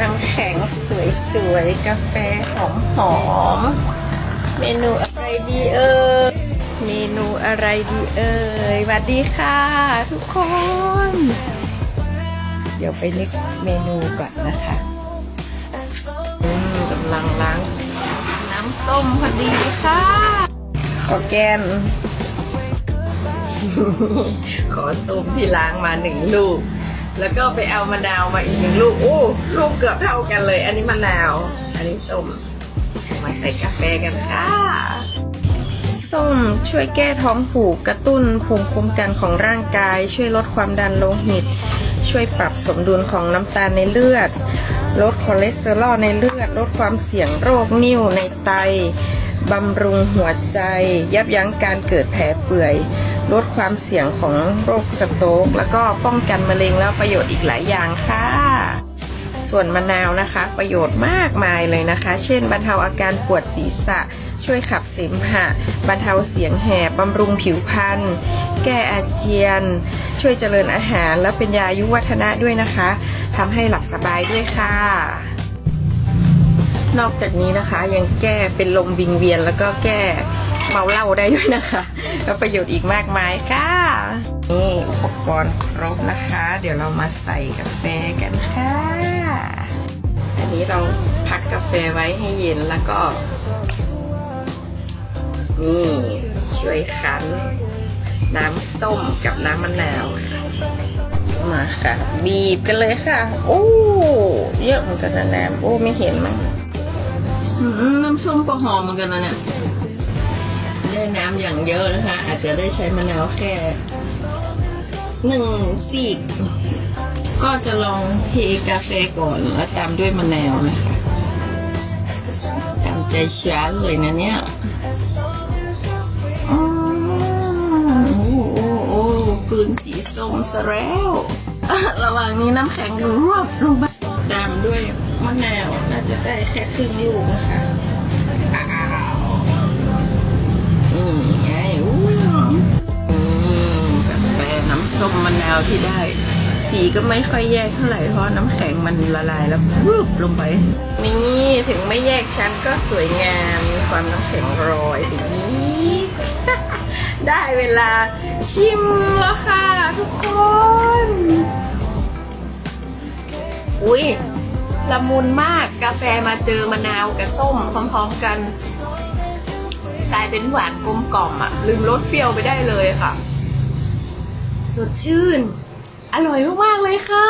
น้ำแข็งสวยๆ กาแฟหอมๆ เมนูอะไรดีเอ่ย เมนูอะไรดีเอ่ยสวัสดีค่ะทุกคน เดี๋ยวไปนึกเมนูก่อนนะคะอืมกำลังล้างน้ำส้มพอดีค่ะ ขอแกน ขอต้มที่ล้างมาหนึ่งลูก แล้วก็ไปเอามะนาวมาอีกหนึ่งลูกโอ้ลูกเกือบเท่ากันเลย อันนี้มะนาว อันนี้ส้มมาใส่กาแฟกันค่ะส้มช่วยแก้ท้องผูกกระตุ้นภูมิคุ้มกันของร่างกาย ช่วยลดความดันโลหิต ช่วยปรับสมดุลของน้ำตาลในเลือด ลดคอเลสเตอรอลในเลือด ลดความเสี่ยงโรคนิ่วในไตบำรุงหัวใจ ยับยั้งการเกิดแผลเปื่อย ลดความเสี่ยงของโรคสโตรกแล้วก็ป้องกันมะเร็งแล้วประโยชน์อีกหลายอย่างค่ะ ส่วนมะนาวนะคะ ประโยชน์มากมายเลยนะคะ เช่น บรรเทาอาการปวดศีรษะ ช่วยขับเสมหะ บรรเทาเสียงแหบบำรุงผิวพรรณแก้อาเจียน ช่วยเจริญอาหาร และเป็นยาอายุวัฒนะด้วยนะคะทำให้หลับสบายด้วยค่ะนอกจากนี้นะคะยังแก้เป็นลมวิงเวียนแล้วก็แก้ เมาเหล้าได้ด้วยนะคะ แล้วประโยชน์อีกมากมายค่ะ นี่อุปกรณ์ครบนะคะ เดี๋ยวเรามาใส่กาแฟกันค่ะ อันนี้เราพักกาแฟไว้ให้เย็นแล้วก็ นี่ช่วยคั้น น้ำส้มกับน้ำมะนาวค่ะมาค่ะ บีบกันเลยค่ะ โอ้เยอะเหมือนกันนะน้ำโอ้ไม่เห็นมั้งอืมน้ำส้มก็หอมเหมือนกันนะเนี่ย ได้น้ำอย่างเยอะนะคะ อาจจะได้ใช้มะนาวแค่หนึ่งซีก ก็จะลองเทกาแฟก่อนแล้วตามด้วยมะนาวนะคะ ตามใจฉันเลยนะเนี่ยอืมโอ้โอ้โอ้กืนสีส้มซะแล้วระหว่างนี้น้ำแข็งรวบลงไปตามด้วยมะนาวน่าจะได้แค่ครึ่งลูกนะคะ ที่ได้ สีก็ไม่ค่อยแยกเท่าไหร่เพราะน้ำแข็งมันละลายแล้วรูปลงไป นี่ถึงไม่แยกชั้นก็สวยงามมีความน้ำแข็งโรยอย่างนี้ได้เวลาชิมแล้วค่ะทุกคน อุ้ยละมุนมากกาแฟมาเจอมะนาวกับส้มพร้อมๆกัน กลายเป็นหวานกลมกล่อมอะลืมรสเปรี้ยวไปได้เลยค่ะ สดชื่น อร่อยมาก ๆ เลยค่ะ